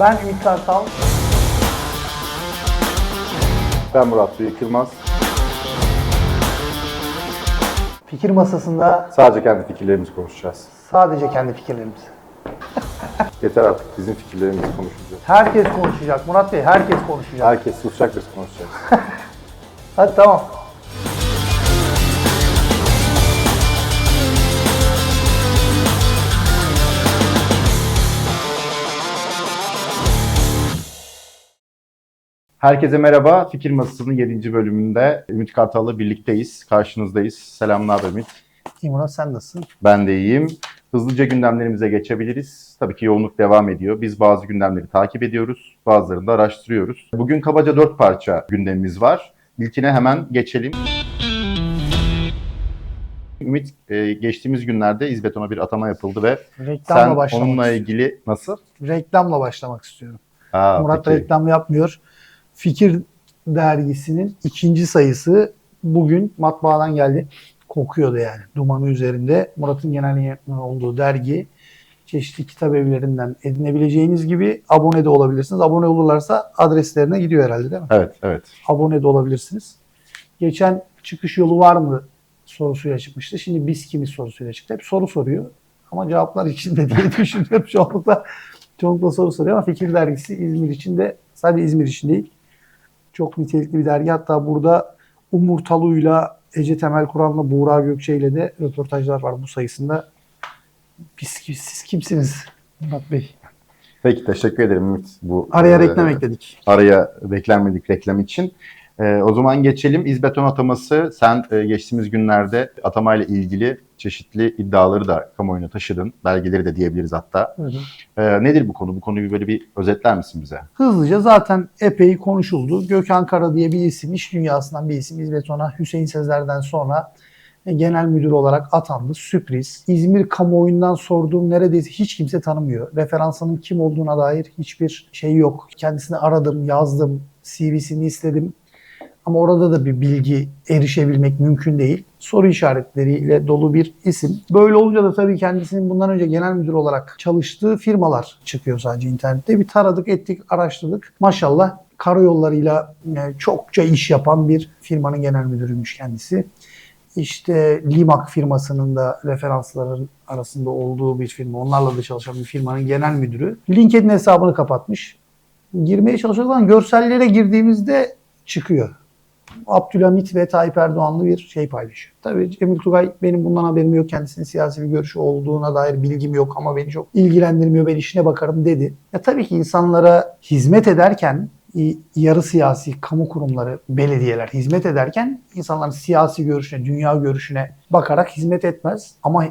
Ben Ümit Kartal. Ben Murat Büyük Yılmaz. Fikir masasında Sadece kendi fikirlerimizi konuşacağız. sadece kendi fikirlerimiz. Yeter artık bizim fikirlerimizi konuşacağız. Herkes konuşacak Murat Bey, herkes konuşacak. Herkes susacak biz konuşacağız. Hadi tamam. Herkese merhaba. Fikir Masası'nın 7. bölümünde Ümit Kartal'la birlikteyiz. Karşınızdayız. Selamlar Ümit. İyi Murat sen nasılsın? Ben de iyiyim. Hızlıca gündemlerimize geçebiliriz. Tabii ki yoğunluk devam ediyor. Biz bazı gündemleri takip ediyoruz. Bazılarını da araştırıyoruz. Bugün kabaca 4 parça gündemimiz var. İlkine hemen geçelim. Ümit, e, geçtiğimiz günlerde İzbeton'a bir atama yapıldı ve Reklamla sen başlamak onunla istiyorum. ilgili nasıl? Reklamla başlamak istiyorum. Aa, Murat da peki. reklam yapmıyor. Fikir dergisinin ikinci sayısı bugün matbaadan geldi. Kokuyordu yani. Dumanı üzerinde. Murat'ın genel yönetmeni olduğu dergi. Çeşitli kitap evlerinden edinebileceğiniz gibi abone de olabilirsiniz. Abone olurlarsa adreslerine gidiyor herhalde değil mi? Evet, evet. abone de olabilirsiniz. Geçen çıkış yolu var mı sorusuyla çıkmıştı. Şimdi biz kimiz sorusuyla çıktı. Hep soru soruyor. Ama cevaplar içinde diye düşünüyorum. Çoğunlukla, çoğunlukla soru soruyor ama Fikir Dergisi İzmir için de sadece İzmir için değil. Çok nitelikli bir dergi. Hatta burada Umur Talu'yla Ece Temel Kur'an'la Buğra Gökçe ile de röportajlar var bu sayısında. Biz, siz kimsiniz Murat Bey? Peki teşekkür ederim Ümit. Bu Araya e, reklam ekledik. Araya beklenmedik reklam için. E, o zaman geçelim. İzbeton ataması. Sen e, geçtiğimiz günlerde atamayla ilgili çeşitli iddiaları da kamuoyuna taşıdın. Belgeleri de diyebiliriz hatta. Hı hı. E, nedir bu konu? Bu konuyu böyle bir özetler misin bize? Hızlıca zaten epey konuşuldu. Gökhan Kara diye bir isim, iş dünyasından bir isim İzbeton'a Hüseyin Sezer'den sonra e, genel müdür olarak atandı. Sürpriz. İzmir kamuoyundan sorduğum neredeyse hiç kimse tanımıyor. Referansının kim olduğuna dair hiçbir şey yok. Kendisini aradım, yazdım, CV'sini istedim. Ama orada da bir bilgi erişebilmek mümkün değil. Soru işaretleriyle dolu bir isim. Böyle olunca da tabii kendisinin bundan önce genel müdür olarak çalıştığı firmalar çıkıyor sadece internette. Bir taradık, ettik, araştırdık. Maşallah karayollarıyla e, çokça iş yapan bir firmanın genel müdürüymüş kendisi. İşte Limak firmasının da referansların arasında olduğu bir firma, onlarla da çalışan bir firmanın genel müdürü. LinkedIn hesabını kapatmış. Girmeye çalışıyoruz ama görsellere girdiğimizde çıkıyor. Abdülhamit ve Tayyip Erdoğan'lı bir şey paylaşıyor. Tabii Cemil Tugay benim bundan haberim yok. Kendisinin siyasi bir görüşü olduğuna dair bilgim yok ama beni çok ilgilendirmiyor. Ben işine bakarım dedi. Ya tabii ki insanlara hizmet ederken yarı siyasi kamu kurumları, belediyeler hizmet ederken insanların siyasi görüşüne, dünya görüşüne bakarak hizmet etmez. Ama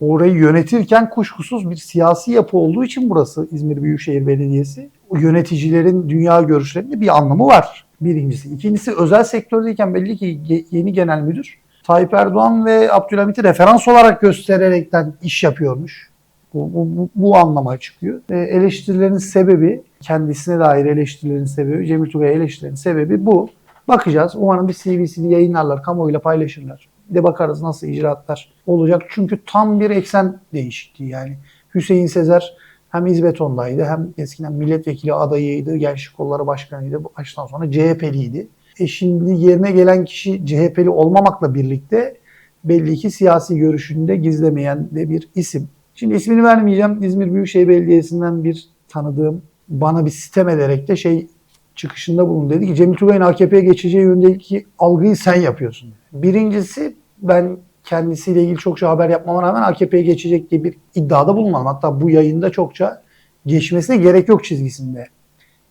orayı yönetirken kuşkusuz bir siyasi yapı olduğu için burası İzmir Büyükşehir Belediyesi. Yöneticilerin dünya görüşlerinde bir anlamı var. Birincisi. İkincisi özel sektördeyken belli ki yeni genel müdür Tayyip Erdoğan ve Abdülhamit'i referans olarak göstererekten iş yapıyormuş. Bu, bu, bu, bu anlama çıkıyor. E, eleştirilerin sebebi, kendisine dair eleştirilerin sebebi, Cemil Tugay'a eleştirilerin sebebi bu. Bakacağız. Umarım bir CV'sini yayınlarlar, kamuoyuyla paylaşırlar. Bir de bakarız nasıl icraatlar olacak. Çünkü tam bir eksen değişikliği yani. Hüseyin Sezer hem İzbeton'daydı hem eskiden milletvekili adayıydı, Gençlik Kolları Başkanıydı. Bu baştan sonra CHP'liydi. E şimdi yerine gelen kişi CHP'li olmamakla birlikte belli ki siyasi görüşünü de gizlemeyen de bir isim. Şimdi ismini vermeyeceğim. İzmir Büyükşehir Belediyesi'nden bir tanıdığım bana bir sitem ederek de şey çıkışında bulundu. Dedi ki Cemil Tugay'ın AKP'ye geçeceği yönündeki algıyı sen yapıyorsun. Birincisi ben kendisiyle ilgili çokça haber yapmama rağmen AKP'ye geçecek diye bir iddiada bulunmadım. Hatta bu yayında çokça geçmesine gerek yok çizgisinde.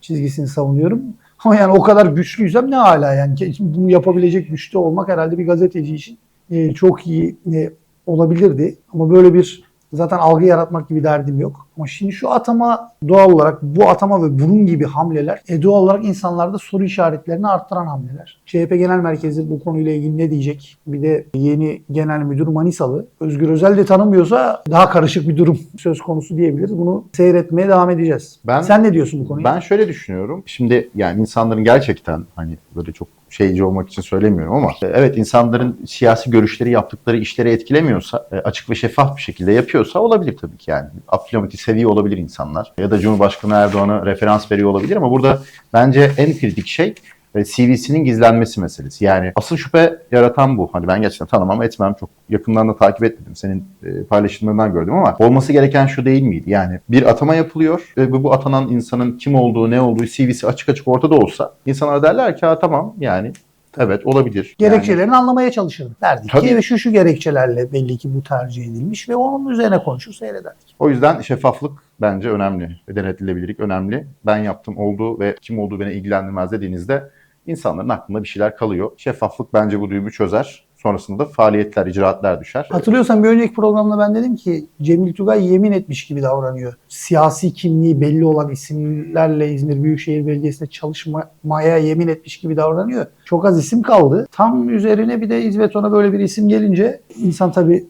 Çizgisini savunuyorum. Ama yani o kadar güçlüysem ne hala yani. Bunu yapabilecek güçte olmak herhalde bir gazeteci için e, çok iyi e, olabilirdi. Ama böyle bir zaten algı yaratmak gibi derdim yok. Ama şimdi şu atama doğal olarak bu atama ve bunun gibi hamleler e, doğal olarak insanlarda soru işaretlerini arttıran hamleler. CHP Genel Merkezi bu konuyla ilgili ne diyecek? Bir de yeni genel müdür Manisalı. Özgür Özel de tanımıyorsa daha karışık bir durum söz konusu diyebiliriz. Bunu seyretmeye devam edeceğiz. Ben- Sen ne diyorsun bu konuya? Ben şöyle düşünüyorum. Şimdi yani insanların gerçekten hani böyle çok şeyci olmak için söylemiyorum ama e, evet insanların siyasi görüşleri yaptıkları işleri etkilemiyorsa e, açık ve şeffaf bir şekilde yapıyorsa olabilir tabii ki yani. Abdülhamit'i seviyor olabilir insanlar. Ya da Cumhurbaşkanı Erdoğan'a referans veriyor olabilir ama burada bence en kritik şey e, CV'sinin gizlenmesi meselesi. Yani asıl şüphe yaratan bu. Hani ben gerçekten tanımam etmem. Çok yakından da takip etmedim. Senin e, paylaşımlarından gördüm ama olması gereken şu değil miydi? Yani bir atama yapılıyor ve bu, atanan insanın kim olduğu, ne olduğu, CV'si açık açık ortada olsa insanlar derler ki ha tamam yani evet olabilir. Yani- Gerekçelerini anlamaya çalışırdık. Derdik Tabii. ki şu şu gerekçelerle belli ki bu tercih edilmiş ve onun üzerine konuşur seyrederdik. O yüzden şeffaflık bence önemli. ve Denetlenebilirlik önemli. Ben yaptım oldu ve kim olduğu beni ilgilendirmez dediğinizde insanların aklında bir şeyler kalıyor. Şeffaflık bence bu düğümü çözer. Sonrasında faaliyetler, icraatlar düşer. Hatırlıyorsan bir önceki programda ben dedim ki Cemil Tugay yemin etmiş gibi davranıyor. Siyasi kimliği belli olan isimlerle İzmir Büyükşehir Belediyesi'nde çalışmaya yemin etmiş gibi davranıyor. Çok az isim kaldı. Tam üzerine bir de İzbeton'a böyle bir isim gelince insan tabii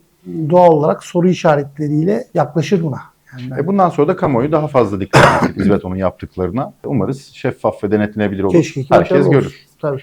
doğal olarak soru işaretleriyle yaklaşır buna. Yani E bundan sonra da kamuoyu daha fazla dikkat edecek İzbeton'un yaptıklarına. Umarız şeffaf ve denetlenebilir olur. keşke ki Herkes görür. Tabii.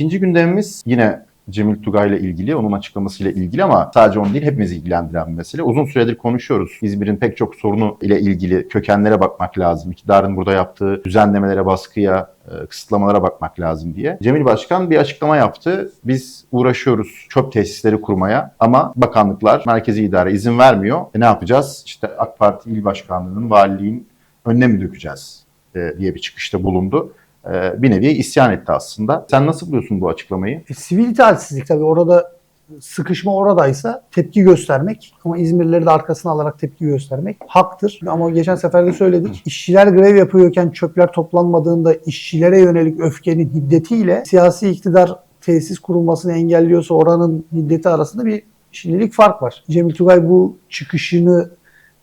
İkinci gündemimiz yine Cemil Tugay ile ilgili, onun açıklamasıyla ilgili ama sadece onu değil hepimizi ilgilendiren bir mesele. Uzun süredir konuşuyoruz. İzmir'in pek çok sorunu ile ilgili kökenlere bakmak lazım. İktidarın burada yaptığı düzenlemelere, baskıya, e, kısıtlamalara bakmak lazım diye. Cemil Başkan bir açıklama yaptı. Biz uğraşıyoruz çöp tesisleri kurmaya ama bakanlıklar, merkezi idare izin vermiyor. E ne yapacağız? İşte AK Parti il başkanlığının, valiliğin önüne mi dökeceğiz e, diye bir çıkışta bulundu. E, bir nevi isyan etti aslında. Sen nasıl buluyorsun bu açıklamayı? E, sivil itaatsizlik tabii orada sıkışma oradaysa tepki göstermek ama İzmirlileri de arkasına alarak tepki göstermek haktır. Ama geçen sefer de söyledik. İşçiler grev yapıyorken çöpler toplanmadığında işçilere yönelik öfkenin hiddetiyle siyasi iktidar tesis kurulmasını engelliyorsa oranın hiddeti arasında bir şimdilik fark var. Cemil Tugay bu çıkışını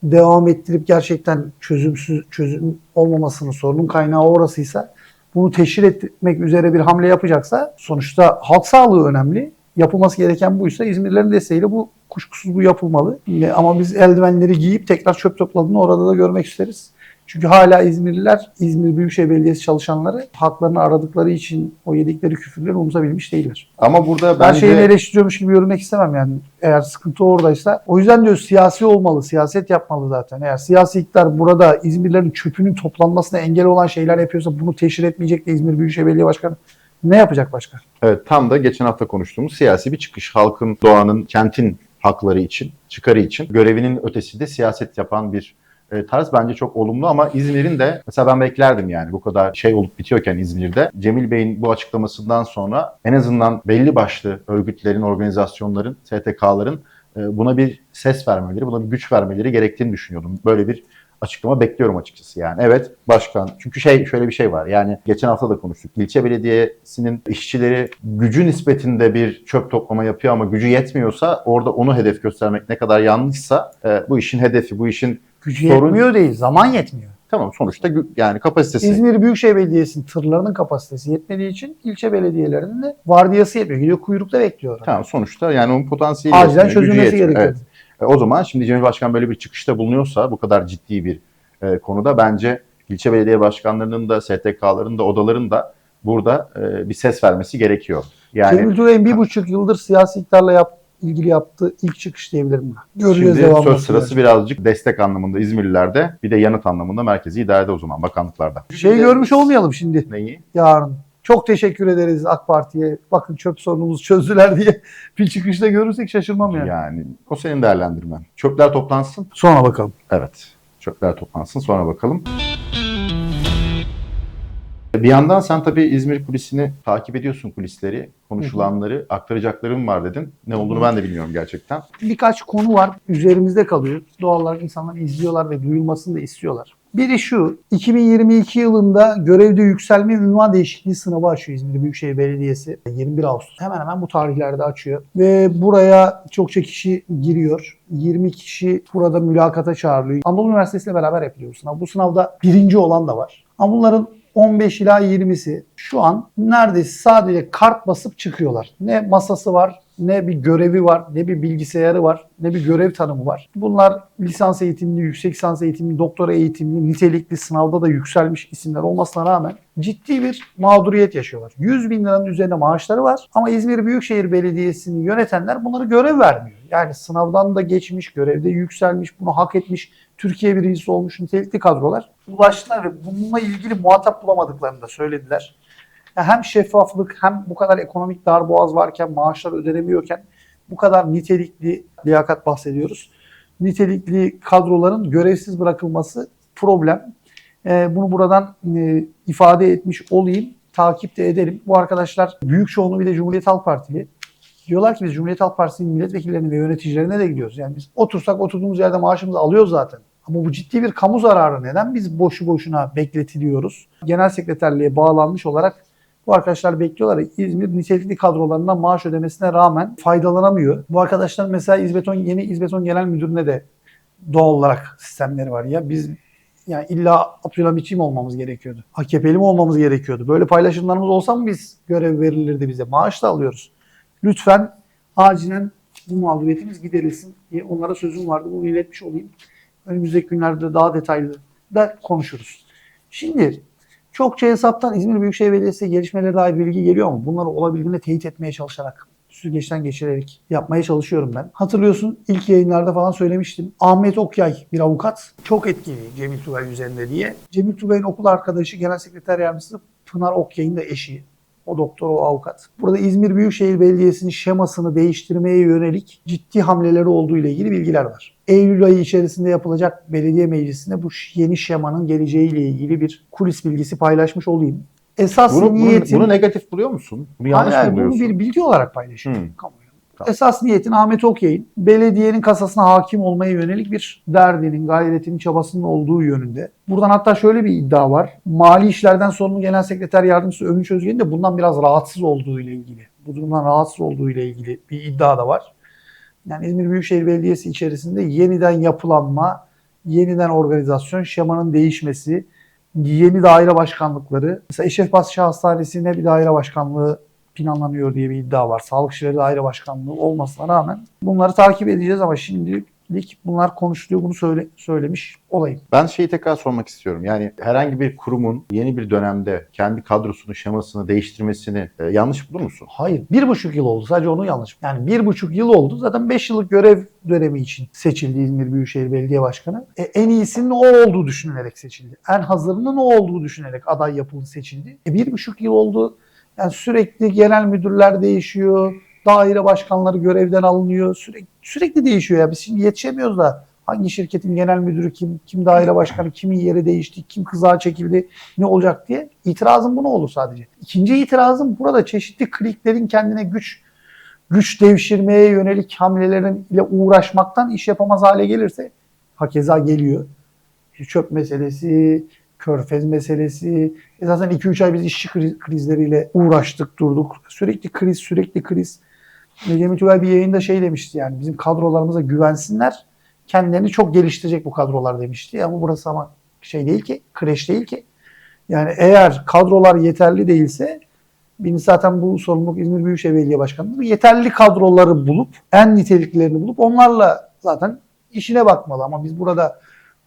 devam ettirip gerçekten çözümsüz çözüm olmamasının sorunun kaynağı orasıysa bunu teşhir etmek üzere bir hamle yapacaksa sonuçta halk sağlığı önemli. Yapılması gereken buysa İzmirlilerin desteğiyle bu kuşkusuz bu yapılmalı. Ama biz eldivenleri giyip tekrar çöp topladığını orada da görmek isteriz. Çünkü hala İzmirliler, İzmir Büyükşehir Belediyesi çalışanları haklarını aradıkları için o yedikleri küfürleri umursabilmiş değiller. Ama burada Ben bence şeyini eleştiriyormuş gibi görünmek istemem yani. Eğer sıkıntı oradaysa. O yüzden diyor siyasi olmalı, siyaset yapmalı zaten. Eğer siyasi iktidar burada İzmirlilerin çöpünün toplanmasına engel olan şeyler yapıyorsa bunu teşhir etmeyecek de İzmir Büyükşehir Belediye Başkanı ne yapacak başka? evet, tam da geçen hafta konuştuğumuz siyasi bir çıkış. Halkın, doğanın, kentin hakları için, çıkarı için görevinin ötesinde siyaset yapan bir e, tarz bence çok olumlu ama İzmir'in de mesela ben beklerdim yani bu kadar şey olup bitiyorken İzmir'de Cemil Bey'in bu açıklamasından sonra en azından belli başlı örgütlerin, organizasyonların, STK'ların e, buna bir ses vermeleri, buna bir güç vermeleri gerektiğini düşünüyordum. Böyle bir açıklama bekliyorum açıkçası yani. Evet başkan çünkü şey şöyle bir şey var yani geçen hafta da konuştuk. İlçe belediyesinin işçileri gücü nispetinde bir çöp toplama yapıyor ama gücü yetmiyorsa orada onu hedef göstermek ne kadar yanlışsa e, bu işin hedefi, bu işin Gücü Sorun- yetmiyor değil, zaman yetmiyor. tamam sonuçta yani kapasitesi. İzmir Büyükşehir Belediyesi'nin tırlarının kapasitesi yetmediği için ilçe belediyelerinin de vardiyası yetmiyor. Gidiyor kuyrukta bekliyorlar. Tamam sonuçta yani onun potansiyeli Acilen yetmiyor, çözülmesi gerekiyor. Evet. E, o zaman şimdi Cemil Başkan böyle bir çıkışta bulunuyorsa bu kadar ciddi bir e, konuda bence ilçe belediye başkanlarının da STK'ların da odaların da burada e, bir ses vermesi gerekiyor. Yani Cemil Tugay'ın bir buçuk yıldır siyasi iktidarla yap, ilgili yaptığı ilk çıkış diyebilirim ben. Şimdi söz sırası birazcık destek anlamında İzmirlilerde bir de yanıt anlamında merkezi idarede o zaman bakanlıklarda. Şey görmüş olmayalım şimdi Neyi? yarın. Çok teşekkür ederiz AK Parti'ye. Bakın çöp sorunumuzu çözdüler diye bir çıkışta görürsek şaşırmam yani. Yani o senin değerlendirmen. Çöpler toplansın. Sonra bakalım. Evet. Çöpler toplansın sonra bakalım. Bir yandan sen tabii İzmir kulisini takip ediyorsun kulisleri, konuşulanları, aktaracaklarım var dedin. Ne olduğunu ben de bilmiyorum gerçekten. Birkaç konu var. Üzerimizde kalıyor. Doğal olarak insanlar izliyorlar ve duyulmasını da istiyorlar. Biri şu, 2022 yılında görevde yükselme ünvan değişikliği sınavı açıyor İzmir Büyükşehir Belediyesi. 21 Ağustos. Hemen hemen bu tarihlerde açıyor. Ve buraya çokça kişi giriyor. 20 kişi burada mülakata çağrılıyor. Anadolu Üniversitesi ile beraber yapılıyor bu sınav. Bu sınavda birinci olan da var. Ama bunların 15 ila 20'si şu an neredeyse sadece kart basıp çıkıyorlar. Ne masası var ne bir görevi var, ne bir bilgisayarı var, ne bir görev tanımı var. Bunlar lisans eğitimli, yüksek lisans eğitimli, doktora eğitimli, nitelikli, sınavda da yükselmiş isimler olmasına rağmen ciddi bir mağduriyet yaşıyorlar. 100 bin liranın üzerinde maaşları var ama İzmir Büyükşehir Belediyesi'ni yönetenler bunları görev vermiyor. Yani sınavdan da geçmiş, görevde yükselmiş, bunu hak etmiş, Türkiye birincisi olmuş nitelikli kadrolar ulaştılar ve bununla ilgili muhatap bulamadıklarını da söylediler. Ya hem şeffaflık hem bu kadar ekonomik darboğaz varken maaşlar ödenemiyorken bu kadar nitelikli liyakat bahsediyoruz. Nitelikli kadroların görevsiz bırakılması problem. Ee, bunu buradan e, ifade etmiş olayım. Takip de edelim. Bu arkadaşlar büyük çoğunluğu bir de Cumhuriyet Halk Partili. Diyorlar ki biz Cumhuriyet Halk Partisi'nin milletvekillerine ve yöneticilerine de gidiyoruz. Yani biz otursak oturduğumuz yerde maaşımızı alıyoruz zaten. Ama bu ciddi bir kamu zararı. Neden biz boşu boşuna bekletiliyoruz? Genel sekreterliğe bağlanmış olarak bu arkadaşlar bekliyorlar. İzmir nitelikli kadrolarından maaş ödemesine rağmen faydalanamıyor. Bu arkadaşlar mesela İzbeton yeni İzbeton Genel Müdürü'ne de doğal olarak sistemleri var. Ya biz yani illa Abdülhamitçi mi olmamız gerekiyordu? AKP'li mi olmamız gerekiyordu? Böyle paylaşımlarımız olsa mı biz görev verilirdi bize? Maaş da alıyoruz. Lütfen acilen bu mağduriyetimiz giderilsin diye onlara sözüm vardı. Bunu iletmiş olayım. Önümüzdeki günlerde daha detaylı da konuşuruz. Şimdi çokça hesaptan İzmir Büyükşehir Belediyesi gelişmelere dair bilgi geliyor mu? Bunları olabildiğince teyit etmeye çalışarak süzgeçten geçirerek yapmaya çalışıyorum ben. Hatırlıyorsun ilk yayınlarda falan söylemiştim. Ahmet Okyay bir avukat. Çok etkili Cemil Tugay üzerinde diye. Cemil Tugay'ın okul arkadaşı Genel Sekreter Yardımcısı Pınar Okyay'ın da eşi. O doktor, o avukat. Burada İzmir Büyükşehir Belediyesi'nin şemasını değiştirmeye yönelik ciddi hamleleri olduğu ile ilgili bilgiler var. Eylül ayı içerisinde yapılacak belediye meclisinde bu yeni şemanın geleceğiyle ilgili bir kulis bilgisi paylaşmış olayım. Esas Bunu, bunu, niyetim... bunu negatif buluyor musun? Bunu yanlış Hayır, mı buluyorsun? Bunu bir bilgi olarak paylaşıyorum. Kamuoyuna. Esas niyetin Ahmet Okyay'ın belediyenin kasasına hakim olmaya yönelik bir derdinin, gayretinin, çabasının olduğu yönünde. Buradan hatta şöyle bir iddia var. Mali işlerden sorumlu Genel Sekreter Yardımcısı Övünç Özgen'in de bundan biraz rahatsız olduğu ile ilgili, bu durumdan rahatsız olduğu ile ilgili bir iddia da var. Yani İzmir Büyükşehir Belediyesi içerisinde yeniden yapılanma, yeniden organizasyon, şemanın değişmesi, yeni daire başkanlıkları. Mesela Eşref Pasşa Hastanesi'ne bir daire başkanlığı planlanıyor diye bir iddia var. Sağlık İşleri Daire Başkanlığı olmasına rağmen bunları takip edeceğiz ama şimdilik bunlar konuşuluyor. Bunu söyle, söylemiş olayım. Ben şeyi tekrar sormak istiyorum. Yani herhangi bir kurumun yeni bir dönemde kendi kadrosunu, şemasını değiştirmesini e, yanlış bulur musun? Hayır. Bir buçuk yıl oldu. Sadece onu yanlış. Yani bir buçuk yıl oldu. Zaten beş yıllık görev dönemi için seçildi İzmir Büyükşehir Belediye Başkanı. E, en iyisinin o olduğu düşünülerek seçildi. En hazırının o olduğu düşünerek aday yapıldı, seçildi. E, bir buçuk yıl oldu. Yani sürekli genel müdürler değişiyor. Daire başkanları görevden alınıyor. Sürekli, sürekli değişiyor ya. Biz şimdi yetişemiyoruz da hangi şirketin genel müdürü kim, kim daire başkanı, kimin yeri değişti, kim kızağa çekildi, ne olacak diye. İtirazım bu ne olur sadece. İkinci itirazım burada çeşitli kliklerin kendine güç güç devşirmeye yönelik hamlelerin ile uğraşmaktan iş yapamaz hale gelirse hakeza geliyor. Çöp meselesi, körfez meselesi. Esasen 2-3 ay biz işçi kriz- krizleriyle uğraştık, durduk. Sürekli kriz, sürekli kriz. Cemil Tugay bir yayında şey demişti yani bizim kadrolarımıza güvensinler. Kendilerini çok geliştirecek bu kadrolar demişti. Ama burası ama şey değil ki, kreş değil ki. Yani eğer kadrolar yeterli değilse Benim zaten bu sorumluluk İzmir Büyükşehir Belediye Başkanlığı. Yeterli kadroları bulup, en niteliklerini bulup onlarla zaten işine bakmalı. Ama biz burada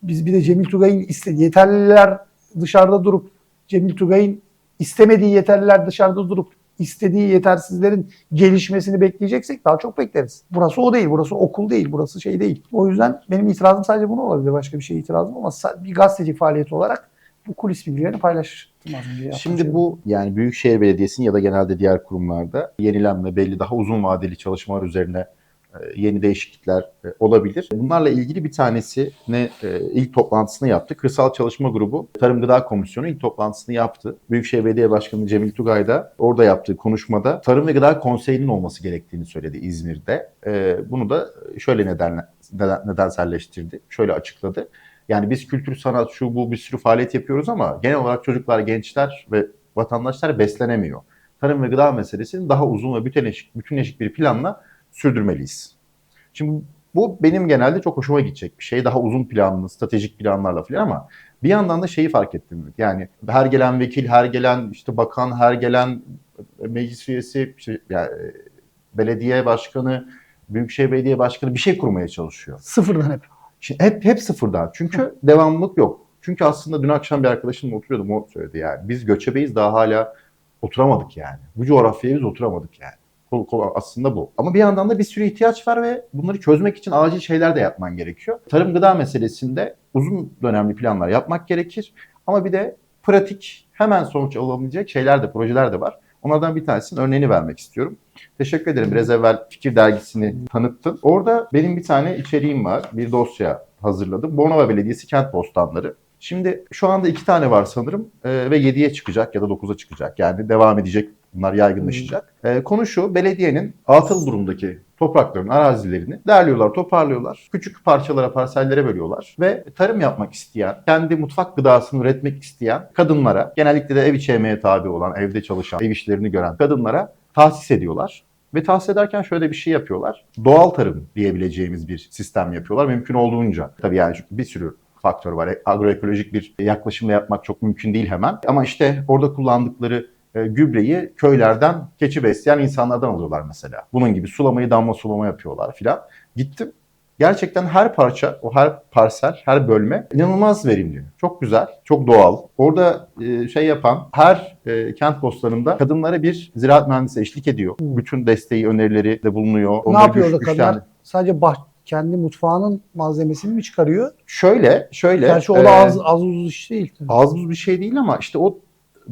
biz bir de Cemil Tugay'ın istediği yeterliler dışarıda durup Cemil Tugay'ın istemediği yeterliler dışarıda durup istediği yetersizlerin gelişmesini bekleyeceksek daha çok bekleriz. Burası o değil. Burası okul değil. Burası şey değil. O yüzden benim itirazım sadece buna olabilir. Başka bir şeye itirazım ama bir gazeteci faaliyeti olarak bu kulis bilgilerini paylaştım az önce. yaptığım Şimdi şey. bu yani Büyükşehir Belediyesi'nin ya da genelde diğer kurumlarda yenilenme belli daha uzun vadeli çalışmalar üzerine yeni değişiklikler e, olabilir. Bunlarla ilgili bir tanesi ne e, ilk toplantısını yaptı. Kırsal Çalışma Grubu Tarım Gıda Komisyonu ilk toplantısını yaptı. Büyükşehir Belediye Başkanı Cemil Tugay da orada yaptığı konuşmada Tarım ve Gıda Konseyi'nin olması gerektiğini söyledi İzmir'de. E, Bunu da şöyle neden, neden nedenselleştirdi. Şöyle açıkladı. Yani biz kültür, sanat, şu bu bir sürü faaliyet yapıyoruz ama genel olarak çocuklar, gençler ve vatandaşlar beslenemiyor. Tarım ve gıda meselesini daha uzun ve bütünleşik, bütünleşik bir planla sürdürmeliyiz. Şimdi bu benim genelde çok hoşuma gidecek bir şey. Daha uzun planlı, stratejik planlarla falan ama bir yandan da şeyi fark ettim. Yani her gelen vekil, her gelen işte bakan, her gelen meclis üyesi, işte yani belediye başkanı, büyükşehir belediye başkanı bir şey kurmaya çalışıyor. Sıfırdan hep. Şimdi hep hep sıfırdan. Çünkü devamlılık yok. Çünkü aslında dün akşam bir arkadaşımla oturuyordum o söyledi yani. Biz göçebeyiz daha hala oturamadık yani. Bu coğrafyaya biz oturamadık yani. Aslında bu. Ama bir yandan da bir sürü ihtiyaç var ve bunları çözmek için acil şeyler de yapman gerekiyor. Tarım gıda meselesinde uzun dönemli planlar yapmak gerekir. Ama bir de pratik hemen sonuç alabilecek şeyler de projeler de var. Onlardan bir tanesinin örneğini vermek istiyorum. Teşekkür ederim. Biraz evvel Fikir Dergisi'ni tanıttın. Orada benim bir tane içeriğim var. Bir dosya hazırladım. Bornova Belediyesi Kent Bostanları. Şimdi şu anda iki tane var sanırım Ee, ve 7'ye çıkacak ya da 9'a çıkacak. Yani devam edecek. Bunlar yaygınlaşacak. Ee, konu şu, belediyenin atıl durumdaki toprakların, arazilerini derliyorlar, toparlıyorlar. Küçük parçalara, parsellere bölüyorlar ve tarım yapmak isteyen, kendi mutfak gıdasını üretmek isteyen kadınlara, genellikle de ev içi emeğe tabi olan, evde çalışan, ev işlerini gören kadınlara tahsis ediyorlar. Ve tahsis ederken şöyle bir şey yapıyorlar. Doğal tarım diyebileceğimiz bir sistem yapıyorlar mümkün olduğunca. Tabii yani bir sürü faktör var. Agroekolojik bir yaklaşımla yapmak çok mümkün değil hemen. Ama işte orada kullandıkları e, gübreyi köylerden keçi besleyen insanlardan alıyorlar mesela. Bunun gibi sulamayı damla sulama yapıyorlar filan. Gittim. Gerçekten her parça, o her parsel, her bölme inanılmaz verimli. Çok güzel, çok doğal. Orada e, şey yapan her e, kent bostanında kadınlara bir ziraat mühendisi eşlik ediyor. Bütün desteği, önerileri de bulunuyor. ne Onları yapıyor güç- orada kadınlar? güçlendir- Sadece bah kendi mutfağının malzemesini mi çıkarıyor? Şöyle, şöyle. Gerçi o da az, az uz iş değil. az buz bir şey değil ama işte o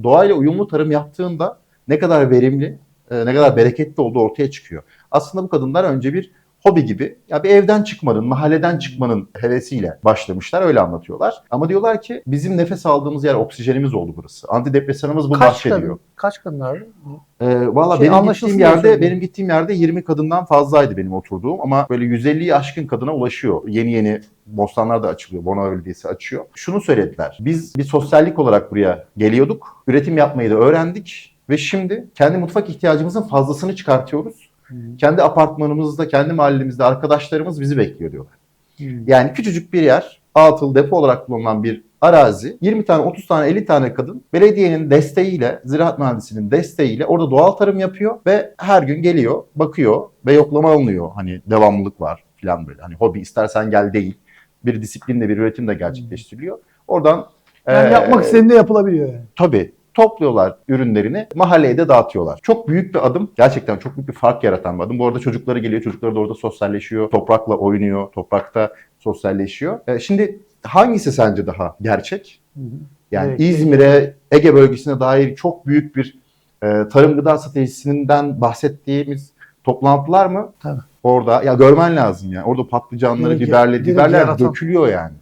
doğayla uyumlu tarım yaptığında ne kadar verimli, e, ne kadar bereketli olduğu ortaya çıkıyor. Aslında bu kadınlar önce bir hobi gibi ya bir evden çıkmanın, mahalleden çıkmanın hevesiyle başlamışlar öyle anlatıyorlar. Ama diyorlar ki bizim nefes aldığımız yer oksijenimiz oldu burası. Antidepresanımız bu Kaç bahsediyor. kadın? Kaç kadın abi? Ee, Valla Şey, benim gittiğim yerde söylüyorum. benim gittiğim yerde 20 kadından fazlaydı benim oturduğum ama böyle 150'yi aşkın kadına ulaşıyor. Yeni yeni bostanlar da açılıyor. Bornova Belediyesi açıyor. Şunu söylediler. Biz bir sosyallik olarak buraya geliyorduk. Üretim yapmayı da öğrendik ve şimdi kendi mutfak ihtiyacımızın fazlasını çıkartıyoruz. Kendi apartmanımızda, kendi mahallemizde arkadaşlarımız bizi bekliyor diyorlar. Yani küçücük bir yer, atıl depo olarak kullanılan bir arazi, 20 tane, 30 tane, 50 tane kadın belediyenin desteğiyle, ziraat mühendisinin desteğiyle orada doğal tarım yapıyor ve her gün geliyor, bakıyor ve yoklama alınıyor. Hani devamlılık var falan böyle. Hani hobi istersen gel değil. Bir disiplinle bir üretim de gerçekleştiriliyor. Oradan Yani eee, yapmak istediğinde yapılabiliyor yani. Tabii topluyorlar ürünlerini mahalleye de dağıtıyorlar. Çok büyük bir adım. Gerçekten çok büyük bir fark yaratan bir adım. Bu arada çocukları geliyor. Çocukları da orada sosyalleşiyor. Toprakla oynuyor. Toprakta sosyalleşiyor. E, şimdi hangisi sence daha gerçek? Yani Evet. İzmir'e, Ege bölgesine dair çok büyük bir e, tarım gıda stratejisinden bahsettiğimiz toplantılar mı? Tabii. Orada ya görmen lazım yani. Orada patlıcanları, direkt biberler yaratan. dökülüyor yani.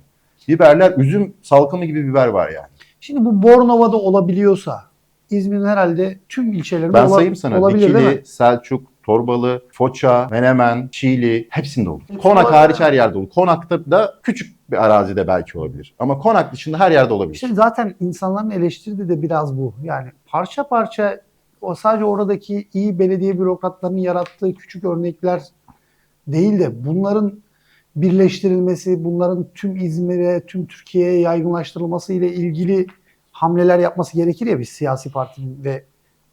Biberler üzüm salkımı gibi biber var yani. Şimdi bu Bornova'da olabiliyorsa İzmir'in herhalde tüm ilçelerinde Ben ola- sayayım sana. olabilir değil mi? Dikili, Selçuk, Torbalı, Foça, Menemen, Çiğli hepsinde olur. Konak hariç her yerde olur. Konak'ta da küçük bir arazide belki olabilir. Ama Konak dışında her yerde olabilir. İşte zaten insanların eleştirdiği de biraz bu. Yani parça parça o sadece oradaki iyi belediye bürokratlarının yarattığı küçük örnekler değil de bunların birleştirilmesi, bunların tüm İzmir'e, tüm Türkiye'ye yaygınlaştırılması ile ilgili hamleler yapması gerekir ya bir siyasi partinin ve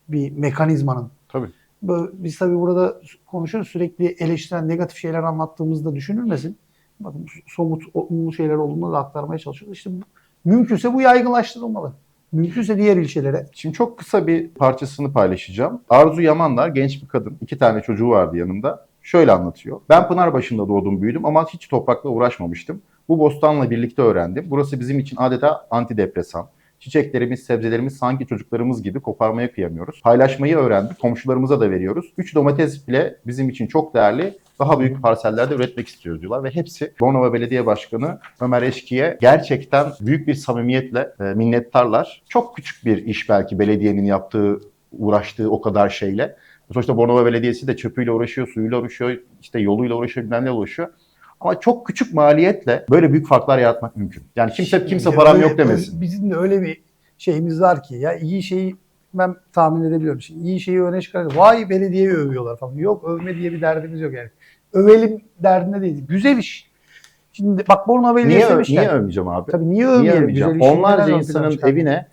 bir mekanizmanın. Tabii. Böyle, biz tabii burada konuşuyoruz sürekli eleştiren negatif şeyler anlattığımızda düşünülmesin. Bakın somut olumlu şeyler olduğunu da aktarmaya çalışıyoruz. İşte bu- mümkünse bu yaygınlaştırılmalı. Mümkünse diğer ilçelere. Şimdi çok kısa bir parçasını paylaşacağım. Arzu Yamanlar genç bir kadın. iki tane çocuğu vardı yanında. Şöyle anlatıyor. Ben Pınarbaşı'nda doğdum büyüdüm ama hiç toprakla uğraşmamıştım. Bu bostanla birlikte öğrendim. Burası bizim için adeta antidepresan. Çiçeklerimiz, sebzelerimiz sanki çocuklarımız gibi koparmaya kıyamıyoruz. Paylaşmayı öğrendik. Komşularımıza da veriyoruz. Üç domates bile bizim için çok değerli. Daha büyük parsellerde üretmek istiyoruz diyorlar. Ve hepsi Bornova Belediye Başkanı Ömer Eşki'ye gerçekten büyük bir samimiyetle e, minnettarlar. Çok küçük bir iş belki belediyenin yaptığı, uğraştığı o kadar şeyle. Sonuçta Bornova Belediyesi de çöpüyle uğraşıyor, suyuyla uğraşıyor, işte yoluyla uğraşıyor, bilmem ne uğraşıyor. Ama çok küçük maliyetle böyle büyük farklar yaratmak mümkün. Yani kimse kimse Şimdi param öyle- yok demesin. Bizim de öyle bir şeyimiz var ki ya iyi şeyi ben tahmin edebiliyorum. Şimdi iyi şeyi öne çıkarıyor. Vay belediyeyi övüyorlar falan. Yok övme diye bir derdimiz yok yani. Övelim derdinde değil. Güzel iş. Şimdi bak Bornova Niye, Belediyesi ö- demişken. niye övmeyeceğim abi? Tabii niye Niye övmeyelim? övmeyeceğim? Güzel işi Onlarca insanın evine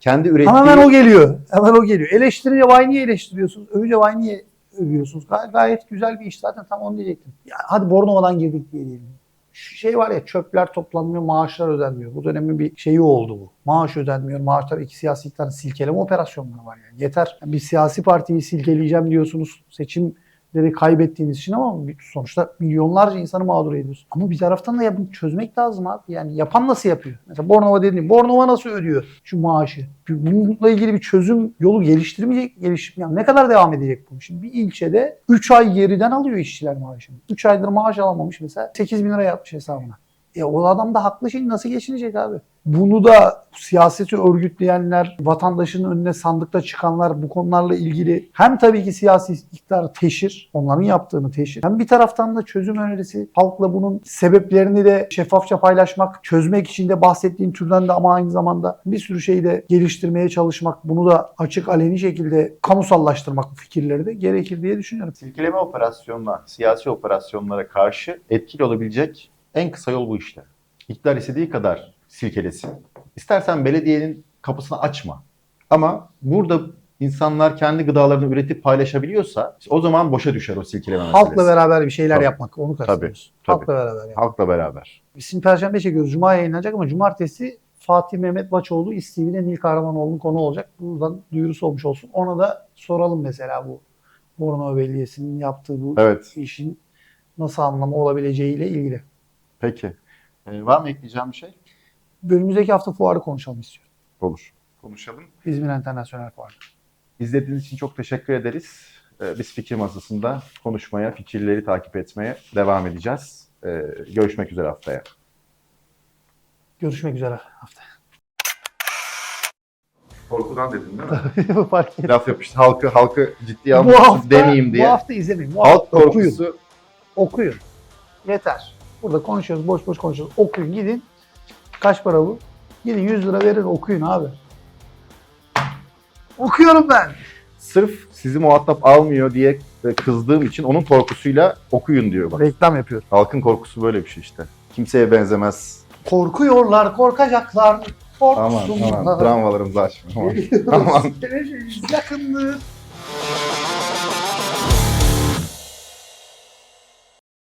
kendi ürettiği... Hemen o geliyor. Hemen o geliyor. Eleştirince vay niye eleştiriyorsunuz? Övünce vay niye övüyorsunuz. Gay- gayet güzel bir iş zaten tam onu diyecektim. Ya hadi Bornova'dan girdik diye diyelim. Şu şey var ya çöpler toplanmıyor, maaşlar ödenmiyor. Bu dönemin bir şeyi oldu bu. Maaş ödenmiyor, maaşlar iki siyasi iktidarın silkeleme operasyonları var yani. Yeter. Bir siyasi partiyi silkeleyeceğim diyorsunuz. Seçim de kaybettiğiniz için ama sonuçta milyonlarca insanı mağdur ediyorsun. Ama bir taraftan da ya bunu çözmek lazım abi. Yani yapan nasıl yapıyor? Mesela Bornova dediğim, Bornova nasıl ödüyor şu maaşı? Bununla ilgili bir çözüm yolu geliştirmeyecek, gelişim yani ne kadar devam edecek bu? Şimdi bir ilçede 3 ay geriden alıyor işçiler maaşını. 3 aydır maaş alamamış mesela 8 bin lira yatmış hesabına. E o adam da haklı şimdi nasıl geçinecek abi? Bunu da siyaseti örgütleyenler, vatandaşın önüne sandıkta çıkanlar bu konularla ilgili hem tabii ki siyasi iktidar teşhir, onların yaptığını teşhir. Hem bir taraftan da çözüm önerisi, halkla bunun sebeplerini de şeffafça paylaşmak, çözmek için de bahsettiğin türden de ama aynı zamanda bir sürü şeyi de geliştirmeye çalışmak, bunu da açık aleni şekilde kamusallaştırmak bu fikirleri de gerekir diye düşünüyorum. Silkeleme operasyonuna, siyasi operasyonlara karşı etkili olabilecek en kısa yol bu işte. İktidar istediği kadar silkelesin. İstersen belediyenin kapısını açma. Ama burada insanlar kendi gıdalarını üretip paylaşabiliyorsa işte o zaman boşa düşer o silkeleme meselesi. Halkla beraber bir şeyler Tabii. yapmak, onu kastediyoruz. tabii. Halkla beraber yapmak. Halkla beraber. Şimdi Perşembe çekiyoruz. Cuma yayınlanacak ama Cumartesi Fatih Mehmet Baçoğlu İSTV'de Nil Kahramanoğlu'nun konu olacak. Buradan duyurusu olmuş olsun. Ona da soralım mesela bu Bornova Belediyesi'nin yaptığı bu Evet. işin nasıl anlamı olabileceğiyle ilgili. Peki. Ee, var mı ekleyeceğim bir şey? Önümüzdeki hafta fuarı konuşalım istiyorum. Olur. Konuşalım. İzmir Internasyonel Fuarı. İzlediğiniz için çok teşekkür ederiz. Ee, Biz fikir masasında konuşmaya, fikirleri takip etmeye devam edeceğiz. Ee, Görüşmek üzere haftaya. Görüşmek üzere haftaya. Korkudan dedin değil mi? Fark ettim. Laf yapıştı. Halkı, halkı ciddiye almışsın demeyeyim diye. bu hafta izlemeyin. Bu Halk hafta okuyun. korkusu Okuyun. Yeter. Burada konuşuyoruz, boş boş konuşuyoruz. Okuyun, gidin. Kaç para bu? Gidin 100 lira verin, okuyun abi. Okuyorum ben. sırf sizi muhatap almıyor diye kızdığım için onun korkusuyla okuyun diyor bak. Reklam yapıyorum. Halkın korkusu böyle bir şey işte. Kimseye benzemez. Korkuyorlar, korkacaklar. Aman Korksunlar. aman travmalarımızı açma. Aman. Geleceğiz. Yakınlık.